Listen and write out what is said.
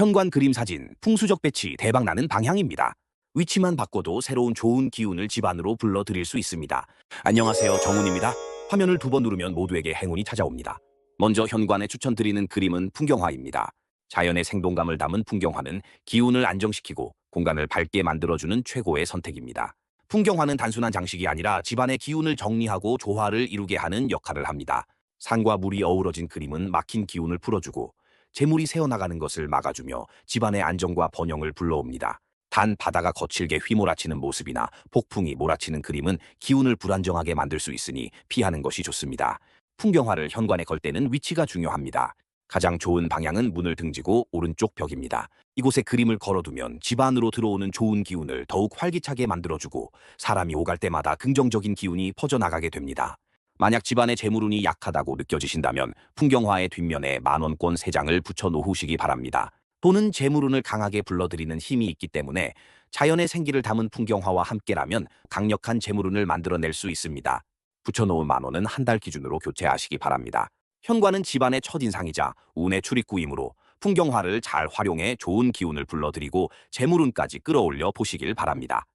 현관 그림 사진, 풍수적 배치 대박 나는 방향입니다. 위치만 바꿔도 새로운 좋은 기운을 집안으로 불러들일 수 있습니다. 안녕하세요. 정훈입니다. 화면을 두 번 누르면 모두에게 행운이 찾아옵니다. 먼저 현관에 추천드리는 그림은 풍경화입니다. 자연의 생동감을 담은 풍경화는 기운을 안정시키고 공간을 밝게 만들어주는 최고의 선택입니다. 풍경화는 단순한 장식이 아니라 집안의 기운을 정리하고 조화를 이루게 하는 역할을 합니다. 산과 물이 어우러진 그림은 막힌 기운을 풀어주고 재물이 새어나가는 것을 막아주며 집안의 안정과 번영을 불러옵니다. 단 바다가 거칠게 휘몰아치는 모습이나 폭풍이 몰아치는 그림은 기운을 불안정하게 만들 수 있으니 피하는 것이 좋습니다. 풍경화를 현관에 걸 때는 위치가 중요합니다. 가장 좋은 방향은 문을 등지고 오른쪽 벽입니다. 이곳에 그림을 걸어두면 집 안으로 들어오는 좋은 기운을 더욱 활기차게 만들어주고 사람이 오갈 때마다 긍정적인 기운이 퍼져나가게 됩니다. 만약 집안의 재물운이 약하다고 느껴지신다면 풍경화의 뒷면에 만원권 3장을 붙여 놓으시기 바랍니다. 돈은 재물운을 강하게 불러들이는 힘이 있기 때문에 자연의 생기를 담은 풍경화와 함께라면 강력한 재물운을 만들어낼 수 있습니다. 붙여놓은 만원은 한 달 기준으로 교체하시기 바랍니다. 현관은 집안의 첫인상이자 운의 출입구이므로 풍경화를 잘 활용해 좋은 기운을 불러들이고 재물운까지 끌어올려 보시길 바랍니다.